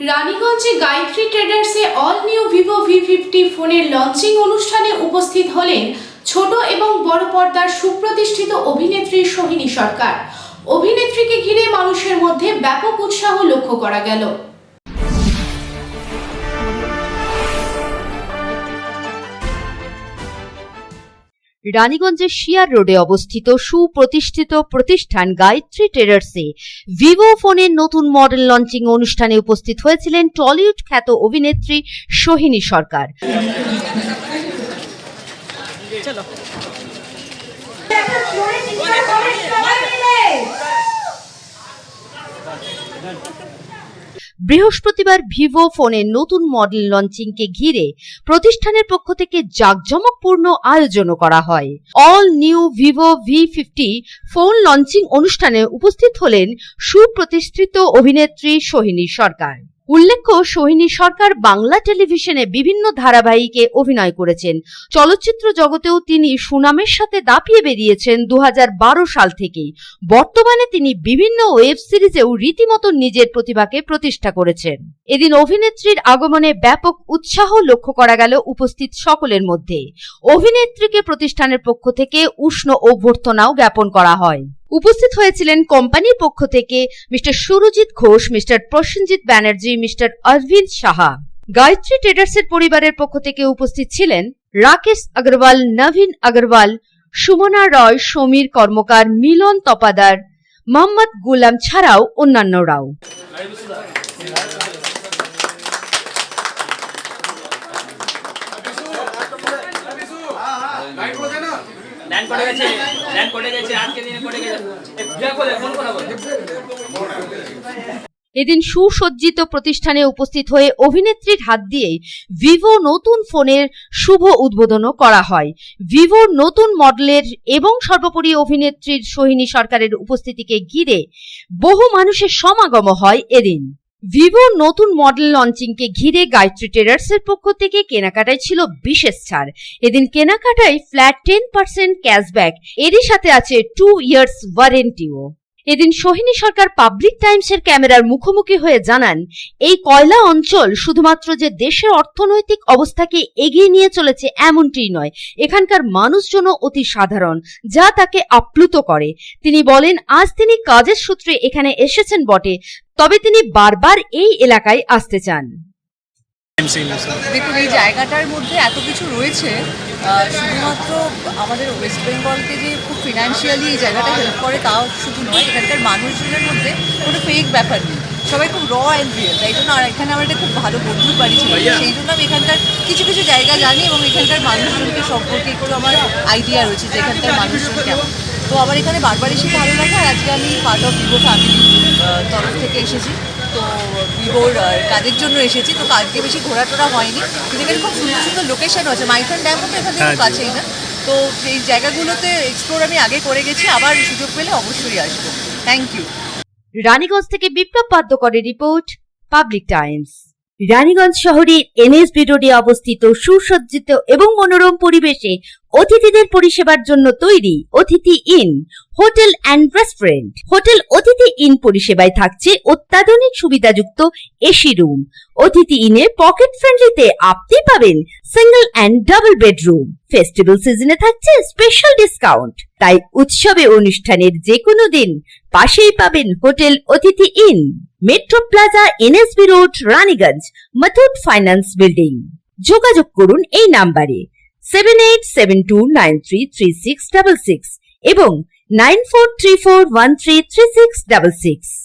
রানীগঞ্জে Gayatri ট্রেডার্সে all new Vivo V fifty ফোনের launching অনুষ্ঠানে উপস্থিত হলেন ছোট এবং বড় পর্দার সুপ্রতিষ্ঠিত অভিনেত্রী সোহিনী সরকার। অভিনেত্রীকে ঘিরে মানুষের মধ্যে ব্যাপক উৎসাহ লক্ষ্য করা গেল। রানীগঞ্জের শিয়ার রোডে অবস্থিত সুপ্রতিষ্ঠিত প্রতিষ্ঠান গায়ত্রী টেরার্সে ভিভো ফোনের নতুন মডেল লঞ্চিং অনুষ্ঠানে উপস্থিত হয়েছিলেন টলিউড খ্যাত অভিনেত্রী সোহিনী সরকার। বৃহস্পতিবার ভিভো ফোনের নতুন মডেল লঞ্চিংকে ঘিরে প্রতিষ্ঠানের পক্ষ থেকে জাঁকজমকপূর্ণ আয়োজনও করা হয়। All new Vivo V fifty phone launching অনুষ্ঠানে উপস্থিত হলেন সুপ্রতিষ্ঠিত অভিনেত্রী সোহিনী সরকার। উল্লেখ্য, সোহিনী সরকার বাংলা টেলিভিশনে বিভিন্ন ধারাবাহিকে অভিনয় করেছেন। চলচ্চিত্র জগতেও তিনি সুনামের সাথে দাপিয়ে বেরিয়েছেন দু হাজার বারো সাল থেকেই। বর্তমানে তিনি বিভিন্ন ওয়েব সিরিজেও রীতিমতো নিজের প্রতিভাকে প্রতিষ্ঠা করেছেন। এদিন অভিনেত্রীর আগমনে ব্যাপক উৎসাহ লক্ষ্য করা গেল উপস্থিত সকলের মধ্যে। অভিনেত্রীকে প্রতিষ্ঠানের পক্ষ থেকে উষ্ণ অভ্যর্থনাও জ্ঞাপন করা হয়। উপস্থিত হয়েছিলেন কোম্পানির পক্ষ থেকে mister Surajit Ghosh, mister Prasenjit Banerjee, mister Arabinda Saha. Gayatri ট্রেডার্সের পরিবারের পক্ষ থেকে উপস্থিত ছিলেন রাকেশ আগরওয়াল, নবীন আগরওয়াল, সুমনা রয়, সমীর কর্মকার, মিলন তপাদার, মোহাম্মদ গুলাম ছাড়াও অন্যান্যরাও। ল্যান্ড গেছে ল্যান্ড গেছে, আজকে দিনে গেছে। ফোন করা বলে। এদিন সুসজ্জিত প্রতিষ্ঠানে উপস্থিত হয়ে অভিনেত্রীর হাত দিয়ে ভিভো নতুন ফোনের শুভ উদ্বোধনও করা হয়। ভিভোর নতুন মডেলের এবং সর্বোপরি অভিনেত্রীর সোহিনী সরকারের উপস্থিতিকে ঘিরে বহু মানুষের সমাগম হয় এদিন। ভিভোর নতুন মডেল লঞ্চিংকে ঘিরে গায়ত্রী ট্রেডার্সের পক্ষ থেকে কেনাকাটায় ছিল বিশেষ ছাড়। এদিন কেনাকাটায় ফ্ল্যাট টেন পার্সেন্ট ক্যাশব্যাক এরই সাথে আছে টু ইয়ার্স ওয়ারেন্টিও এদিন সোহিনী সরকার পাবলিক টাইমসের ক্যামেরার মুখোমুখি হয়ে জানান, এই কয়লা অঞ্চল শুধুমাত্র যে দেশের অর্থনৈতিক অবস্থাকে এগিয়ে নিয়ে চলেছে এমনটিই নয়, এখানকার মানুষজন অতি সাধারণ, যা তাকে আপ্লুত করে। তিনি বলেন, আজ তিনি কাজের সূত্রে এখানে এসেছেন বটে, তবে তিনি বারবার এই এলাকায় আসতে চান। দেখুন এই জায়গাটার মধ্যে এত কিছু রয়েছে শুধুমাত্র আমাদের ওয়েস্ট বেঙ্গলকে যে খুব ফিনান্সিয়ালি এই জায়গাটা হেল্প করে তাও শুধু নয় এখানকার মানুষজনের মধ্যে কোনো ফেক ব্যাপার নেই। সবাই খুব র অ্যান্ড রিয়েল তাই জন্য আর এখানে আমার একটা খুব ভালো বন্ধুর বাড়ি ছিল সেই জন্য আমি এখানকার কিছু কিছু জায়গা জানি এবং এখানকার মানুষজনকে সম্পর্কে একটু আমার আইডিয়া রয়েছে যে এখানকার মানুষজন কেমন। তো আমার এখানে বারবার এসে ভালো লাগে আর আজকে আমি পার্ট অফ ভিভো ফ্যামিলি তরফ থেকে এসেছি। তো ভিভোর কাজের জন্য এসেছি তো কাজকে বেশি ঘোরা টোরা হয়নি। কিন্তু এখানে খুব সুন্দর সুন্দর লোকেশনও আছে মাইথন ড্যামও তো এখান থেকে কাছেই না। তো সেই জায়গাগুলোতে এক্সপ্লোর আমি আগে করে গেছি আবার সুযোগ পেলে অবশ্যই আসব। থ্যাংক ইউ রানীগঞ্জ থেকে বিপ্লব পাদ্যকরের রিপোর্ট পাবলিক টাইমস। রানীগঞ্জ শহরের এনএসবি রোডে অবস্থিত সুসজ্জিত এবং মনোরম পরিবেশে অতিথিদের পরিষেবার জন্য তৈরি Atithi Inn. Hotel and restaurant. Hotel Atithi Inn পরিষেবায় থাকছে অত্যাধুনিক সুবিধাযুক্ত এসি রুম। অতিথি ইনে পকেট ফ্রেন্ডলিতে আপনি পাবেন single and double bedroom. Festival season থাকছে স্পেশাল ডিসকাউন্ট। তাই উৎসবে অনুষ্ঠানের যে কোনো দিন পাশেই পাবেন hotel Atithi Inn. Metro Plaza, NSB road, Raniganj, Muthoot finance building. যোগাযোগ করুন এই নাম্বারে seven eight seven two nine three three six double six এবং 9434133666.